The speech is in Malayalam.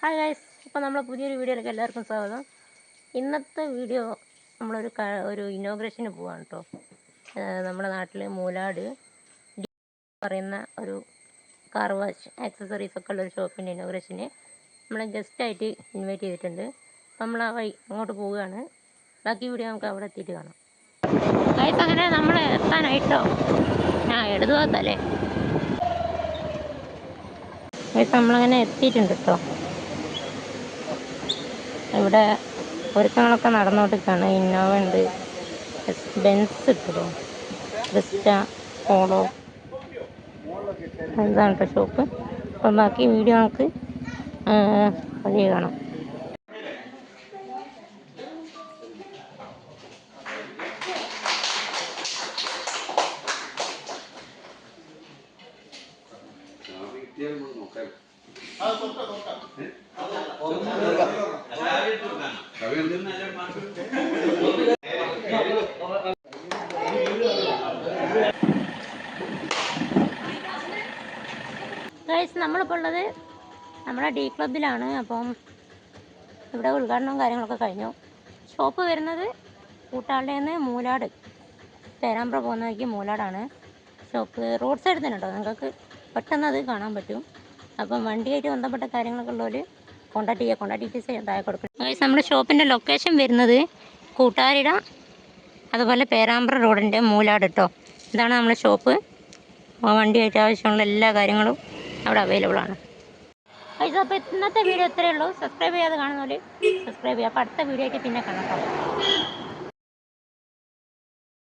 ഹായ് ഗൈസ് ഇപ്പോൾ നമ്മൾ പുതിയൊരു വീഡിയോയിലേക്ക് എല്ലാവർക്കും സ്വാഗതം. ഇന്നത്തെ വീഡിയോ നമ്മളൊരു ക- ഒരു ഇനോഗ്രേഷന് പോവാണ് കേട്ടോ നമ്മുടെ നാട്ടിൽ മൂലാട് പറയുന്ന ഒരു കാർ വാഷ് ആക്സസറീസ് ഒക്കെ ഉള്ളൊരു ഷോപ്പിന്റെ ഇനോഗ്രേഷന് നമ്മളെ ഗസ്റ്റായിട്ട് ഇൻവൈറ്റ് ചെയ്തിട്ടുണ്ട്. അപ്പോൾ നമ്മൾ ആ വഴി അങ്ങോട്ട് പോവുകയാണ്. ബാക്കി വീഡിയോ നമുക്ക് അവിടെ എത്തിയിട്ട് കാണാം. ഗൈസ് അങ്ങനെ നമ്മൾ എത്താനായിട്ടോ? ആ ഇടതുഭാഗത്തല്ലേ? ഗൈസ് നമ്മളങ്ങനെ എത്തിയിട്ടുണ്ട് കേട്ടോ ഇവിടെ ഒരുക്കങ്ങളൊക്കെ നടന്നുകൊണ്ടിരിക്കുകയാണ് ഇന്നോവ ഉണ്ട്. ബെൻസ് കിട്ടുമോ ക്രിസ്റ്റ പോളോ എന്താണ് കേട്ടോ ഷോപ്പ് അപ്പം ബാക്കി വീഡിയോ നമുക്ക് വഴി കാണാം. ഗൈസ് നമ്മളിപ്പോൾ ഉള്ളത് നമ്മുടെ ഡി ക്ലബിലാണ് അപ്പം ഇവിടെ ഉദ്ഘാടനവും കാര്യങ്ങളൊക്കെ കഴിഞ്ഞു. ഷോപ്പ് വരുന്നത് കൂട്ടാളിയിൽ മൂലാട്. പേരാമ്പ്ര പോകുന്ന വഴിക്ക് മൂലാടാണ്. ഷോപ്പ് റോഡ് സൈഡിൽ തന്നെ കേട്ടോ നിങ്ങൾക്ക് പെട്ടെന്ന് അത് കാണാൻ പറ്റും. അപ്പം വണ്ടിയായിട്ട് ബന്ധപ്പെട്ട കാര്യങ്ങളൊക്കെ ഉള്ളവർ കോൺടാക്ട് ചെയ്യുക. കോൺടാക്ട് ഡീറ്റെയിൽസ് താഴെ കൊടുക്കും. നമ്മുടെ ഷോപ്പിന്റെ ലൊക്കേഷൻ വരുന്നത് കൂട്ടാരിട അതുപോലെ പേരാമ്പ്ര റോഡിന്റെ മൂലാട് കേട്ടോ ഇതാണ് നമ്മുടെ ഷോപ്പ്. വണ്ടിയായിട്ട് ആവശ്യമുള്ള എല്ലാ കാര്യങ്ങളും അവിടെ അവൈലബിൾ ആണ്. ഗൈസ് അപ്പോൾ ഇന്നത്തെ വീഡിയോ ഇത്രയേ ഉള്ളൂ. സബ്സ്ക്രൈബ് ചെയ്യാതെ കാണുന്നവർ സബ്സ്ക്രൈബ് ചെയ്യുക. അപ്പോൾ അടുത്ത വീഡിയോ ആയിട്ട് പിന്നെ കാണാം